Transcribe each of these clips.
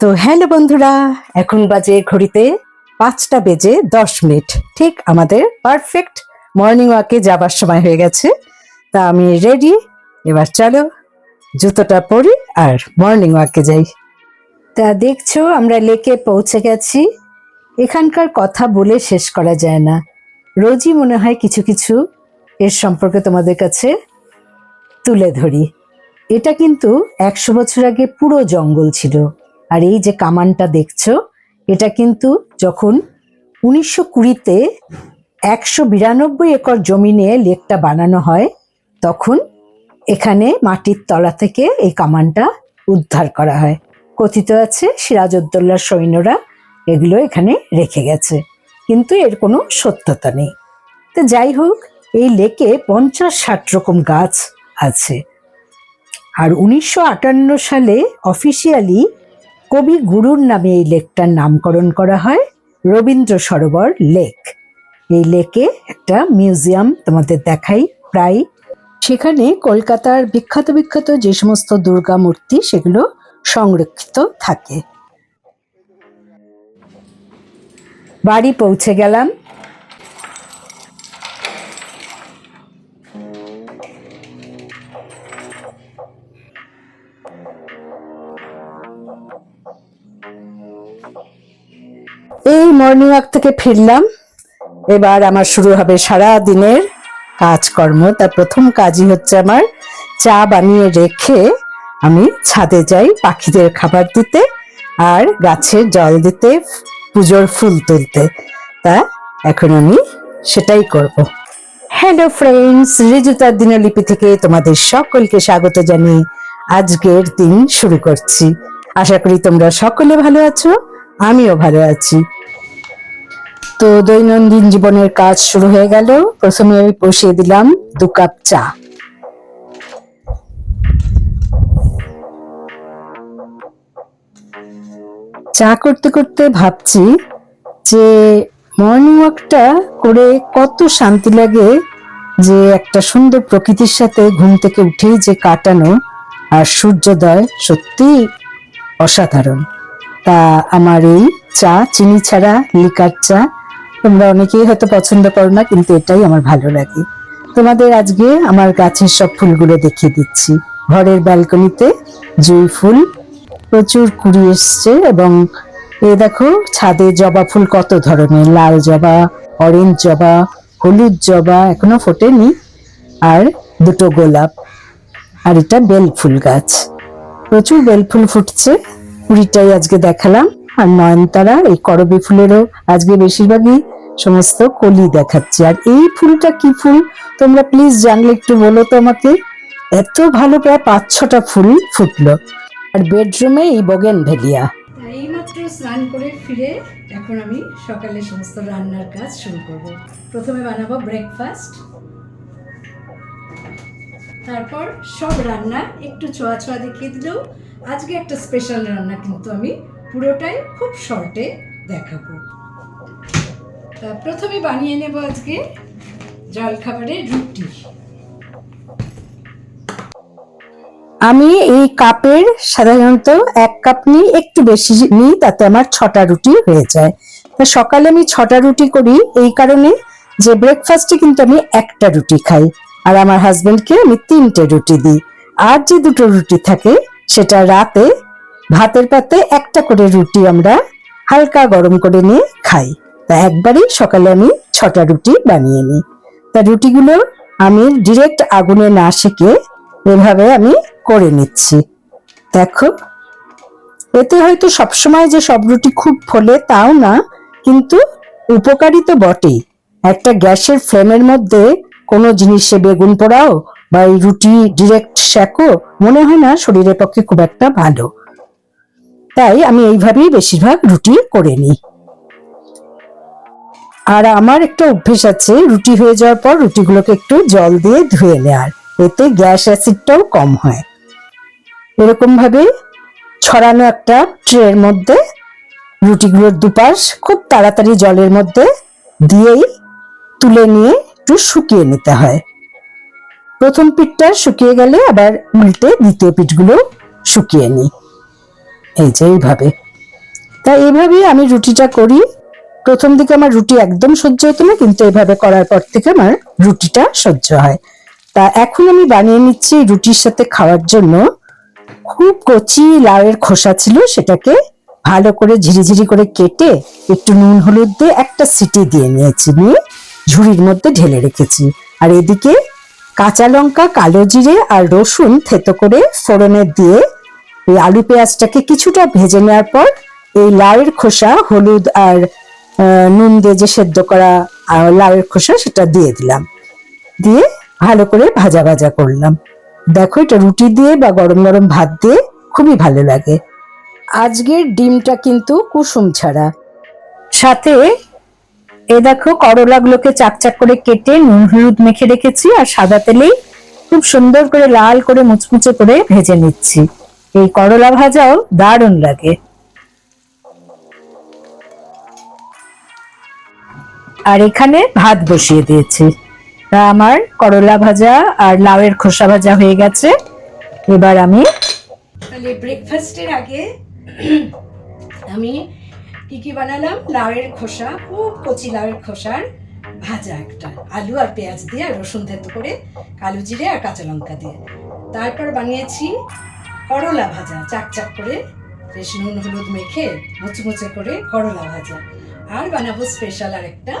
তো হ্যালো বন্ধুরা, এখন বাজে ঘড়িতে পাঁচটা বেজে দশ মিনিট। ঠিক আমাদের পারফেক্ট মর্নিং ওয়াকে যাবার সময় হয়ে গেছে। তা আমি রেডি এবার চলো জুতোটা পরি আর মর্নিং ওয়াকে যাই। তা দেখছ, আমরা লেকে পৌঁছে গেছি। এখানকার কথা বলে শেষ করা যায় না। রোজই মনে হয় কিছু কিছু এর সম্পর্কে তোমাদের কাছে তুলে ধরি। এটা কিন্তু একশো বছর আগে পুরো জঙ্গল ছিল। আর এই যে কামানটা দেখছ, এটা কিন্তু যখন উনিশশো কুড়িতে একশো বিরানব্বই একর জমি নিয়ে লেকটা বানানো হয়, তখন এখানে মাটির তলা থেকে এই কামানটা উদ্ধার করা হয়। কথিত আছে, সিরাজউদ্দৌলার সৈন্যরা এগুলো এখানে রেখে গেছে। কিন্তু এর কোনো সত্যতা নেই। তো যাই হোক, এই লেকে পঞ্চাশ ষাট রকম গাছ আছে। আর উনিশশো আটান্ন সালে অফিসিয়ালি কবি গুরুর নামে এই লেকটার নামকরণ করা হয় রবীন্দ্র সরোবর লেক। এই লেকে একটা মিউজিয়াম তোমাদের দেখাই প্রায়। সেখানে কলকাতার বিখ্যাত বিখ্যাত যে সমস্ত দুর্গা মূর্তি সেগুলো সংরক্ষিত থাকে। বাড়ি পৌঁছে গেলাম। এই মর্নিং ওয়াক থেকে ফিরলাম। এবার আমার শুরু হবে সারা দিনের কাজকর্ম। তার প্রথম কাজই হচ্ছে আমার চা বানিয়ে রেখে আমি ছাদে যাই পাখিদের খাবার দিতে আর গাছে জল দিতে। পুজোর ফুল তুলতে। তা এখন আমি সেটাই করব। হ্যালো ফ্রেন্ডস রিজুতার দিনলিপি থেকে তোমাদের সকলকে স্বাগত জানিয়ে আজকের দিন শুরু করছি। আশা করি তোমরা সকলে ভালো আছো, আমিও ভালো আছি। তো দৈনন্দিন জীবনের কাজ শুরু হয়ে গেল। প্রথমে আমি বসিয়ে দিলাম দু কাপ চা। চা করতে করতে ভাবছি যে মর্নিং ওয়াকটা করে কত শান্তি লাগে যে একটা সুন্দর প্রকৃতির সাথে ঘুম থেকে উঠেই যে কাটানো আর সূর্যোদয় সত্যি অসাধারণ। তা আমার এই চা, চিনি ছাড়া লিকার চা তোমরা অনেকেই হয়তো পছন্দ করো না, কিন্তু এটাই আমার ভালো লাগে। তোমাদের আজকে আমার গাছের সব ফুলগুলো দেখিয়ে দিচ্ছি। ঘরের ব্যালকনিতে জুই ফুল প্রচুর কুড়ি এসছে এবং এ দেখো, ছাদে জবা ফুল কত ধরনের। লাল জবা অরেঞ্জ জবা, হলুদ জবা এখনও ফোটেনি। আর দুটো গোলাপ, আর এটা বেল ফুল গাছ। প্রচুর বেল ফুল ফুটছে। কুড়িটাই আজকে দেখালাম। আর নয়নতারা, এই করবি ফুলেরও আজকে বেশিরভাগই সমস্ত কলি দেখাচ্ছে। আর এই ফুলটা কি ফুল? তোমরা প্লিজ জানলে একটু বলো তো আমাকে। এত ভালো প্রায় পাঁচ ছটা ফুল ফুটলো। আর বেডরুমে এই বগেন ভেলিয়া। এইমাত্র স্নান করে ফিরে এখন আমি সকালে সমস্ত রান্নার কাজ শুরু করব। প্রথমে বানাবো ব্রেকফাস্ট তারপর সব রান্না একটু ছোঁয়া ছোঁয়া দেখিয়ে দিলেও আজকে একটা স্পেশাল রান্না কিন্তু আমি পুরোটাই খুব শর্টে দেখাবো। প্রথমে বানিয়ে নেব আজকে জলখাবারে রুটি। আমি এই কাপের সাধারণত এক কাপ নিই, একটু বেশি নিই, তাতে আমার ছটা রুটি হয়ে যায়। তা সকালে আমি ছটা রুটি করি, এই কারণে যে ব্রেকফাস্টে কিন্তু আমি একটা রুটি খাই, আর আমার হাজবেন্ডকে আমি তিনটে রুটি দিই। আর যে দুটো রুটি থাকে, সেটা রাতে ভাতের পাতে একটা করে রুটি আমরা হালকা গরম করে নিয়ে খাই। তা একবারই সকালে আমি ছটা রুটি বানিয়ে নিই। তা রুটিগুলো আমি ডিরেক্ট আগুনে না সেকে এভাবে আমি করে নিচ্ছি। দেখো, এতে হয়তো সবসময় যে সব রুটি খুব ফোলে তাও না, কিন্তু উপকারী তো বটেই। একটা গ্যাসের ফ্লেমের মধ্যে কোনো জিনিসে বেগুন পোড়াও বা এই রুটি ডিরেক্ট শেকো, মনে হয় না শরীরের পক্ষে খুব একটা ভালো। তাই আমি এইভাবেই বেশিরভাগ রুটি করে নিই। আর আমার একটা অভ্যেস আছে, রুটি হয়ে যাওয়ার পর রুটিগুলোকে একটু জল দিয়ে ধুয়ে নেওয়ার এতে গ্যাস অ্যাসিডটাও কম হয়। এরকম ভাবে ছড়ানো একটা ট্রের মধ্যে রুটিগুলোর দুপাশ খুব তাড়াতাড়ি জলের মধ্যে দিয়েই তুলে নিয়ে একটু শুকিয়ে নিতে হয়। প্রথম পিঠটা শুকিয়ে গেলে আবার উল্টে দ্বিতীয় পিঠগুলো শুকিয়ে নিই। এই যে এইভাবে। তাই এইভাবেই আমি রুটিটা করি। প্রথম দিকে আমার রুটি একদম সহ্য হতো না, কিন্তু এভাবে করার পর থেকে আমার রুটিটা সহ্য হয়। তা এখন আমি বানিয়ে নিচ্ছি রুটির সাথে খাওয়ার জন্য। খুব কচি লাউয়ের খোসা ছিল সেটাকে ভালো করে ঝিরিঝিরি করে কেটে একটু নুন, হলুদ দিয়ে একটা সিটি দিয়ে নিয়েছি নিয়ে ঝুড়ির মধ্যে ঢেলে রেখেছি। আর এদিকে কাঁচা লঙ্কা, কালো জিরে আর রসুন থেতো করে ফোড়নে দিয়ে এই আলু পেঁয়াজটাকে কিছুটা ভেজে নেওয়ার পর এই লাউয়ের খোসা, হলুদ আর নুন দিয়ে যে সেদ্ধ করা লাউয়ের খোসা সেটা দিয়ে দিলাম। দিয়ে ভালো করে ভাজা ভাজা করলাম। দেখো এটা রুটি দিয়ে বা গরম গরম ভাত দিয়ে খুবই ভালো লাগে। আজকের ডিমটা কিন্তু কুসুম ছাড়া। সাথে এ দেখো করলাগুলোকে চাকচাক করে কেটে নুন, হলুদ মেখে রেখেছি আর সাদা তেলেই খুব সুন্দর করে লাল করে মুচমুচে করে ভেজে নিচ্ছি। এই করলা ভাজাও দারুণ লাগে। আর এখানে ভাত বসিয়ে দিয়েছি। আমার করলা ভাজা আর লাউয়ের খোসা ভাজা হয়ে গেছে। এবার আমি তাহলে ব্রেকফাস্টের আগে আমি কি কি বানালাম? লাউয়ের খোসা, খুব কচি লাউয়ের খোসার ভাজা একটা। আলু আর পেঁয়াজ দিয়ে আর রসুন থেতো করে কালো জিরে আর কাঁচা লঙ্কা দিয়ে। তারপর বানিয়েছি করলা ভাজা, চাক চাক করে বেশ নুন, হলুদ মেখে মুচমুচে করে করলা ভাজা। আর বানাবো স্পেশাল আর একটা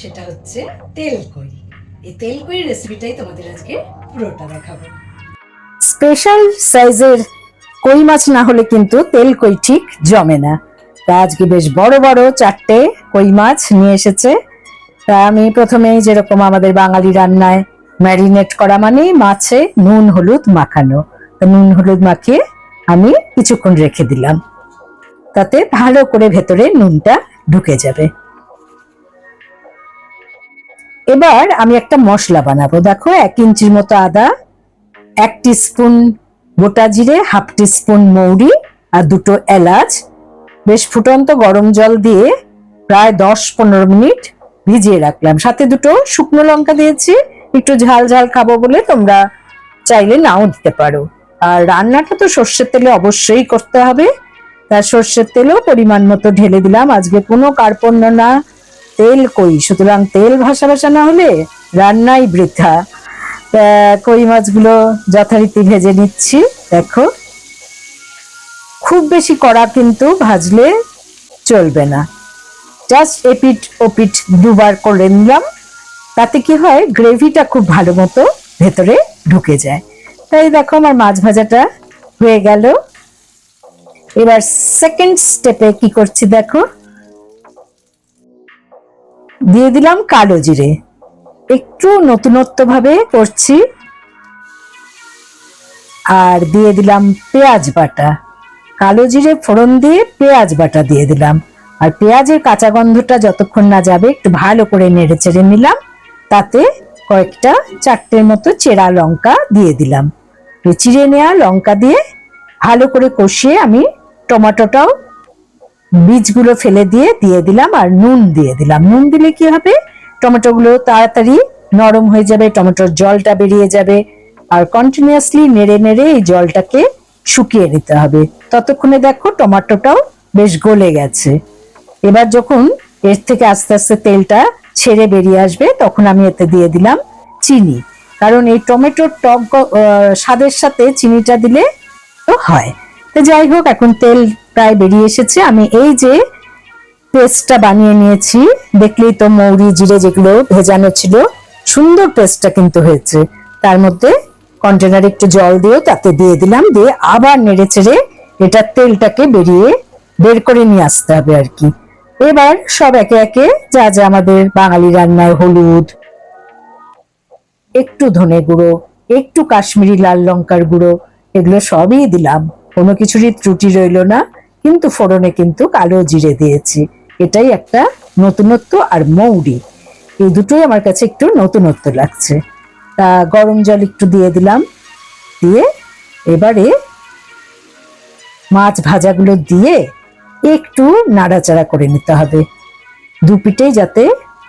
সেটা হচ্ছে তেল কই। এই তেল কই রেসিপিটাই তোমাদের আজকে পুরোটা দেখাবো। স্পেশাল সাইজের কই মাছ না হলে কিন্তু তেল কই ঠিক জমে না। তা আজকে বেশ বড় বড় চারটে কই মাছ নিয়ে এসেছে। তা আমি প্রথমেই যেরকম আমাদের বাঙালি রান্নায় ম্যারিনেট করা মানে মাছে নুন, হলুদ মাখানো। তো নুন, হলুদ মাখিয়ে আমি কিছুক্ষণ রেখে দিলাম। তাতে ভালো করে ভেতরে নুনটা ঢুকে যাবে। এবার আমি একটা মশলা বানাবো। দেখো, এক ইঞ্চির মতো আদা, এক স্পুন গোটা জিরে, হাফ স্পুন মৌরি আর দুটো এলাচ। বেশ ফুটন্ত গরম জল দিয়ে প্রায় দশ পনেরো মিনিট ভিজিয়ে রাখলাম। সাথে দুটো শুকনো লঙ্কা দিয়েছি। একটু ঝাল ঝাল খাব বলে তোমরা চাইলে নাও দিতে পারো। আর রান্নাটা তো সর্ষের তেলে অবশ্যই করতে হবে। তার সর্ষের তেলও পরিমাণ মতো ঢেলে দিলাম। আজকে কোনো কার্পণ্য না। তেল কই? সুতরাং তেল ভাসা ভাসা না হলে রান্নাই বৃথা। কই মাছগুলো যথারীতি ভেজে নিচ্ছি, দেখো। খুব বেশি কড়া কিন্তু ভাজলে চলবে না। জাস্ট এপিট ওপিট দুবার করে নিলাম। তাতে কি হয়, গ্রেভিটা খুব ভালো মতো ভেতরে ঢুকে যায়। তাই দেখো আমার মাছ ভাজাটা হয়ে গেল। এবার সেকেন্ড স্টেপে কি করছি দেখো। দিয়ে দিলাম কালো জিরে। একটু নতুনত্ব ভাবে করছি। আর দিয়ে দিলাম পেঁয়াজ বাটা। কালো জিরে ফোড়ন দিয়ে পেঁয়াজ বাটা দিয়ে দিলাম। আর পেঁয়াজের কাঁচা গন্ধটা যতক্ষণ না যাবে, একটু ভালো করে নেড়ে চেড়ে নিলাম। তাতে কয়েকটা চারটের মতো চেরা লঙ্কা দিয়ে দিলাম। চিড়ে নেওয়া লঙ্কা দিয়ে ভালো করে কষিয়ে আমি টমেটোটাও বীজগুলো ফেলে দিয়ে দিয়ে দিলাম আর নুন দিয়ে দিলাম। নুন দিলে কি হবে? টমেটোগুলো তাড়াতাড়ি নরম হয়ে যাবে, টমেটোর জলটা বেরিয়ে যাবে আর কন্টিনিউয়াসলি নেড়ে নেড়ে এই জলটাকে শুকিয়ে নিতে হবে। ততক্ষণে দেখো টমেটোটাও বেশ গলে গেছে। এবার যখন এর থেকে আস্তে আস্তে তেলটা ছেড়ে বেরিয়ে আসবে, তখন আমি এতে দিয়ে দিলাম চিনি। কারণ এই টমেটোর টক স্বাদের সাথে চিনিটা দিলে তো হয়। যাই হোক, এখন তেল প্রায় বেরিয়ে এসেছে। আমি এই যে পেস্টটা বানিয়ে নিয়েছি, দেখলেই তো মৌরি, জিরে যেগুলো ভেজানো ছিল, সুন্দর পেস্টটা কিন্তু হয়েছে। তার মধ্যে কন্টেনারে একটু জল দিয়েও তাতে দিয়ে দিলাম, দিয়ে আবার নেড়ে চেড়ে এটা তেলটাকে বেরিয়ে বের করে নিয়ে আসতে হবে আর কি। এবার সব একে একে যা যা আমাদের বাঙালি রান্নায় হলুদ, একটু ধনে গুঁড়ো, একটু কাশ্মীরি লাল লঙ্কার গুঁড়ো, এগুলো সবই দিলাম। কোনো কিছুরই ত্রুটি রইল না, কিন্তু ফোড়নে কিন্তু কালো জিরে দিয়েছি। এটাই একটা নতুনত্ব আর মৌরি। এই দুটোই আমার কাছে একটু নতুনত্ব লাগছে। তা গরম জল একটু দিয়ে দিলাম। দিয়ে এবারে মাছ ভাজাগুলো দিয়ে একটু নাড়াচাড়া করে নিতে হবে। দু পিঠেই যাতে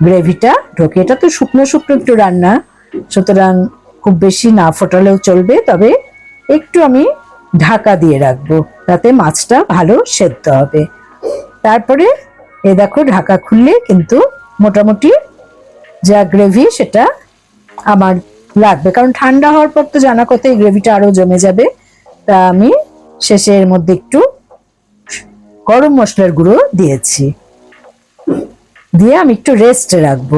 গ্রেভিটা ঢোকে। এটা তো শুকনো শুকনো একটু রান্না। সুতরাং খুব বেশি না ফোটালেও চলবে। তবে একটু আমি ঢাকা দিয়ে রাখব। তাতে মাছটা ভালো সেদ্ধ হবে। তারপরে এ দেখো ঢাকা খুললে কিন্তু মোটামুটি যা গ্রেভি সেটা আমার লাগবে। কারণ ঠান্ডা হওয়ার পর তো জানা কথা এই গ্রেভিটা আরও জমে যাবে। তা আমি শেষে এর মধ্যে একটু গরম মশলার গুঁড়ো দিয়েছি। দিয়ে আমি একটু রেস্টে রাখব।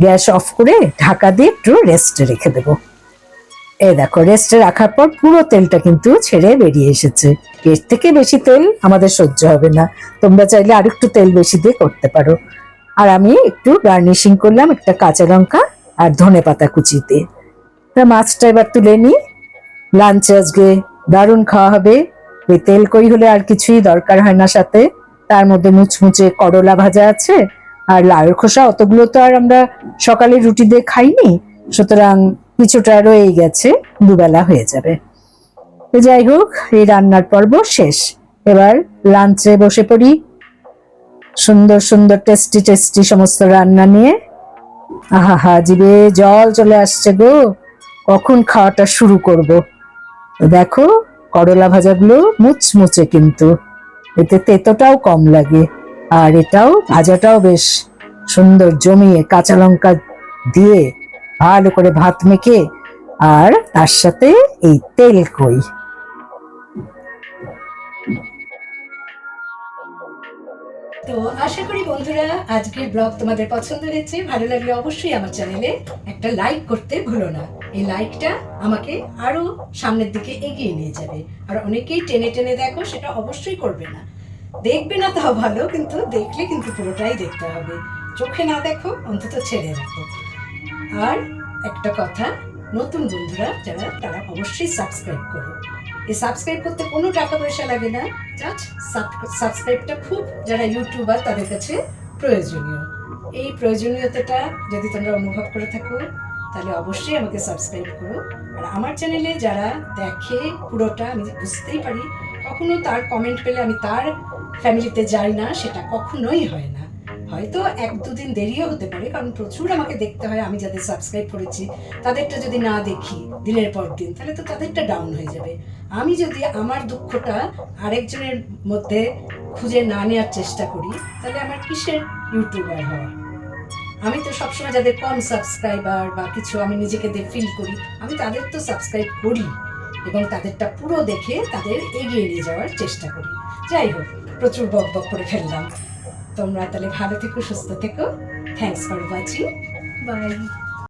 গ্যাস অফ করে ঢাকা দিয়ে একটু রেস্টে রেখে দেবো। এই দেখো রেস্টে রাখার পর পুরো তেলটা কিন্তু ছেড়ে বেরিয়ে এসেছে। এর থেকে বেশি তেল আমাদের সহ্য হবে না। তোমরা চাইলে আরেকটু তেল বেশি দিয়ে করতে পারো। আর আমি একটু গার্নিশিং করলাম একটা কাঁচা লঙ্কা আর ধনে পাতা কুচি দিয়ে। তা মাছটা এবার তুলে নিই। লাঞ্চে আজকে দারুণ খাওয়া হবে। এই তেল কই হলে আর কিছুই দরকার হয় না সাথে। তার মধ্যে মুচমুচে করলা ভাজা আছে। আর লাউয়ের খোসা, অতগুলো তো আর আমরা সকালে রুটি দিয়ে খাইনি। সুতরাং কিছুটা রয়েই গেছে, দুবেলা হয়ে যাবে। তো যাই হোক, এই রান্নার পর্ব শেষ। এবার লাঞ্চে বসে পড়ি। সুন্দর সুন্দর, টেস্টি টেস্টি সমস্ত রান্না নিয়ে। আহা জিবে জল চলে আসছে গো। কখন খাওয়াটা শুরু করব? দেখো, করলা ভাজাগুলো মুচমুচে কিন্তু। এতে তেতোটাও কম লাগে, আর এটাও ভাজাটাও বেশ সুন্দর জমিয়ে কাঁচা লঙ্কা দিয়ে ভালো করে ভাত মেখে আর তার সাথে এই তেল কই। তো আশা করি বন্ধুরা, আজকের ব্লগ তোমাদের পছন্দ হয়েছে। ভালো লাগলে অবশ্যই আমার চ্যানেলে একটা লাইক করতে ভুলো না। এই লাইকটা আমাকে আরও সামনের দিকে এগিয়ে নিয়ে যাবে। আর অনেকেই টেনে টেনে দেখো, সেটা অবশ্যই করবে না। দেখবে না তাও ভালো, কিন্তু দেখলে কিন্তু পুরোটাই দেখতে হবে। চোখে না দেখো, অন্তত ছেড়ে রাখো। আর একটা কথা, নতুন বন্ধুরা যারা, তারা অবশ্যই সাবস্ক্রাইব করো। এই সাবস্ক্রাইব করতে কোনো টাকা পয়সা লাগে না জাস্ট সাবস্ক্রাইবটা খুব যারা ইউটিউবার তাদের কাছে প্রয়োজনীয়। এই প্রয়োজনীয়তাটা যদি তোমরা অনুভব করে থাকো, তাহলে অবশ্যই আমাকে সাবস্ক্রাইব করো। আর আমার চ্যানেলে যারা দেখে পুরোটা, আমি বুঝতেই পারি, কখনো তার কমেন্ট পেলে আমি তার ফ্যামিলিতে যাই না, সেটা কখনোই হয় না। হয়তো এক দুদিন দেরিও হতে পারে, কারণ প্রচুর আমাকে দেখতে হয়, আমি যাদের সাবস্ক্রাইব করেছি, তাদেরটা যদি না দেখি দিনের পর দিন, তাহলে তো তাদেরটা ডাউন হয়ে যাবে। আমি যদি আমার দুঃখটা আরেকজনের মধ্যে খুঁজে না নেওয়ার চেষ্টা করি, তাহলে আমার কিসের ইউটিউবার হওয়া? আমি তো সবসময় যাদের কম সাবস্ক্রাইবার বা কিছু আমি নিজেকে দিয়ে ফিল করি, আমি তাদের তো সাবস্ক্রাইব করি এবং তাদেরটা পুরো দেখে তাদের এগিয়ে নিয়ে যাওয়ার চেষ্টা করি। যাই হোক, প্রচুর বক বক করে ফেললাম। তোমরা তাহলে ভালো থেকো সুস্থ থেকো। Thanks for watching by